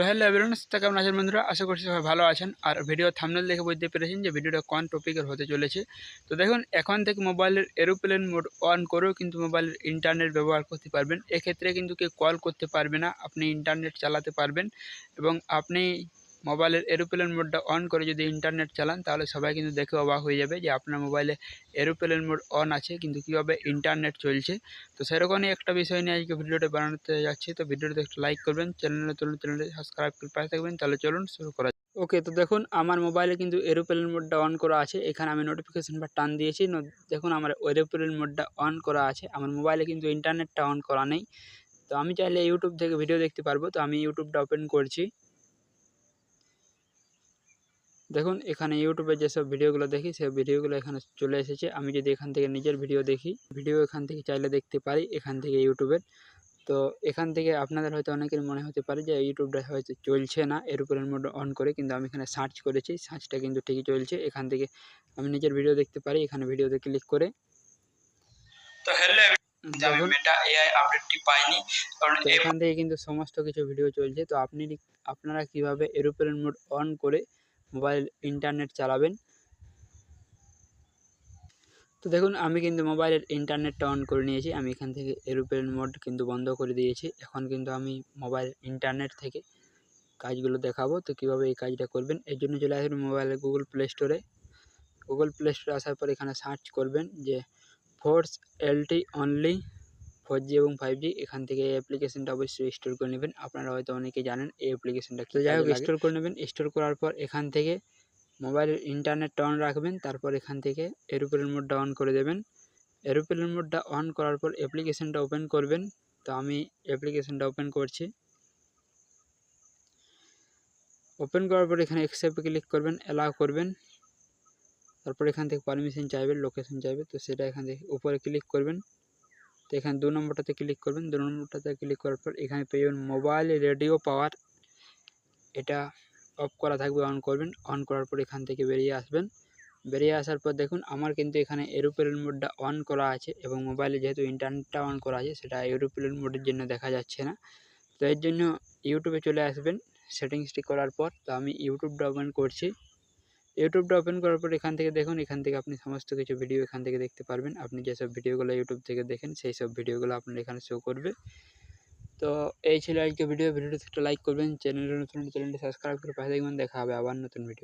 তো hello everyone তা কেমন আছেন বন্ধুরা? আশা করছি সবাই ভালো আছেন। আর ভিডিও থামনেল দেখে বুঝতে পেরেছেন যে ভিডিওটা কোন টপিকের হতে চলেছে। তো দেখুন, এখন থেকে মোবাইলের এরোপ্লেন মোড অন করেও কিন্তু মোবাইলের ইন্টারনেট ব্যবহার করতে পারবেন। এক্ষেত্রে কিন্তু কেউ কল করতে পারবে না, আপনি ইন্টারনেট চালাতে পারবেন এবং আপনি মোবাইলের এরোপ্লেন মোডটা অন করে যদি ইন্টারনেট চালান, তাহলে সবাই কিন্তু দেখে অবাক হয়ে যাবে যে আপনার মোবাইলে এরোপ্লেন মোড অন আছে, কিন্তু কীভাবে ইন্টারনেট চলছে। তো সেরকমই একটা বিষয় নিয়ে আজকে ভিডিওটা বানাতে যাচ্ছি। তো ভিডিওটা একটু লাইক করবেন, চ্যানেলে চলুন চ্যানেলটি সাবস্ক্রাইব করে পাশে থাকবেন। তাহলে চলুন শুরু করা ওকে তো দেখুন, আমার মোবাইলে কিন্তু এরোপ্লেন মোডটা অন করা আছে। এখানে আমি নোটিফিকেশন বা টান দিয়েছি। দেখুন, আমার এরোপ্লেন মোডটা অন করা আছে। আমার মোবাইলে কিন্তু ইন্টারনেটটা অন করা নেই। তো আমি চাইলে ইউটিউব থেকে ভিডিও দেখতে পারব। তো আমি ইউটিউবটা ওপেন করছি। দেখুন এখানে ইউটিউবে যেসব ভিডিওগুলো দেখি সেই ভিডিওগুলো এখানে চলে এসেছে। আমি যদি এখান থেকে নিজের ভিডিও দেখি ভিডিও এখান থেকে চাইলে দেখতে পারি এখান থেকে ইউটিউবের তো এখান থেকে আপনাদের হয়তো অনেকের মনে হতে পারে যে ইউটিউবটা হয়তো চলছে না এর উপরের মোড অন করে কিন্তু আমি এখানে সার্চ করেছি সার্চটা কিন্তু ঠিকই চলছে। এখান থেকে আমি নিজের ভিডিও দেখতে পারি এখানে ভিডিওতে ক্লিক করে। তো হ্যালো আমি মেটা এআই আপডেটটি পাইনি কারণ এখান থেকে কিন্তু সমস্ত কিছু ভিডিও চলছে। তো আপনি আপনারা কীভাবে এরোপ্লেন মোড অন করে মোবাইল ইন্টারনেট চালাবেন। তো দেখুন, আমি কিন্তু মোবাইলের ইন্টারনেটটা অন করে নিয়েছি। আমি এখান থেকে এরোপ্লেন মোড কিন্তু বন্ধ করে দিয়েছি। এখন কিন্তু আমি মোবাইল ইন্টারনেট থেকে কাজগুলো দেখাবো। তো কীভাবে এই কাজটা করবেন? এর জন্য চলে আসবেন মোবাইলে গুগল প্লে স্টোরে। গুগল প্লে স্টোরে আসার পর এখানে সার্চ করবেন যে force LTE only. Four G এবং ফাইভ জি এখান থেকে এই অ্যাপ্লিকেশনটা অবশ্যই স্টোর করে নেবেন। আপনারা হয়তো অনেকে জানেন এই অ্যাপ্লিকেশনটা তো যাই হোক স্টোর করে নেবেন। স্টোর করার পর এখান থেকে মোবাইলের ইন্টারনেটটা অন রাখবেন তারপর এখান থেকে এরোপ্লেন মোডটা অন করে দেবেন। এরোপ্লেন মোডটা অন করার পর অ্যাপ্লিকেশনটা ওপেন করবেন। তো আমি অ্যাপ্লিকেশনটা ওপেন করছি। ওপেন করার পর এখানে অ্যাকসেপ্টে ক্লিক করবেন অ্যালাউ করবেন। তারপর এখান থেকে পারমিশন চাইবে লোকেশন চাইবে তো সেটা এখান থেকে উপরে ক্লিক করবেন। তো এখানে দু নম্বরটাতে ক্লিক করবেন। দু নম্বরটাতে ক্লিক করার পর এখানে পেয়ে যাবেন মোবাইল রেডিও পাওয়ার এটা অফ করা থাকবে অন করবেন। অন করার পর এখান থেকে বেরিয়ে আসবেন। বেরিয়ে আসার পর দেখুন, আমার কিন্তু এখানে এরোপ্লেন মোডটা অন করা আছে এবং মোবাইলে যেহেতু ইন্টারনেটটা অন করা আছে, সেটা এরোপ্লেন মোডের জন্য দেখা যাচ্ছে না। তো এর জন্য ইউটিউবে চলে আসবেন। সেটিংসটি করার পর তো আমি ইউটিউবটা ওপেন করছি। ইউটিউবটা ওপেন করার পর এখান থেকে দেখুন, এখান থেকে আপনি সমস্ত কিছু ভিডিও এখান থেকে দেখতে পারবেন। আপনি যেসব ভিডিওগুলো ইউটিউব থেকে দেখেন, সেই সব ভিডিওগুলো আপনার এখানে শো করবে। তো এই ছিল আজকে ভিডিও ভিডিওটা একটা লাইক করবেন। চ্যানেলের নতুন চ্যানেলটি সাবস্ক্রাইব করে পাশে দেখবেন দেখা হবে আবার নতুন ভিডিও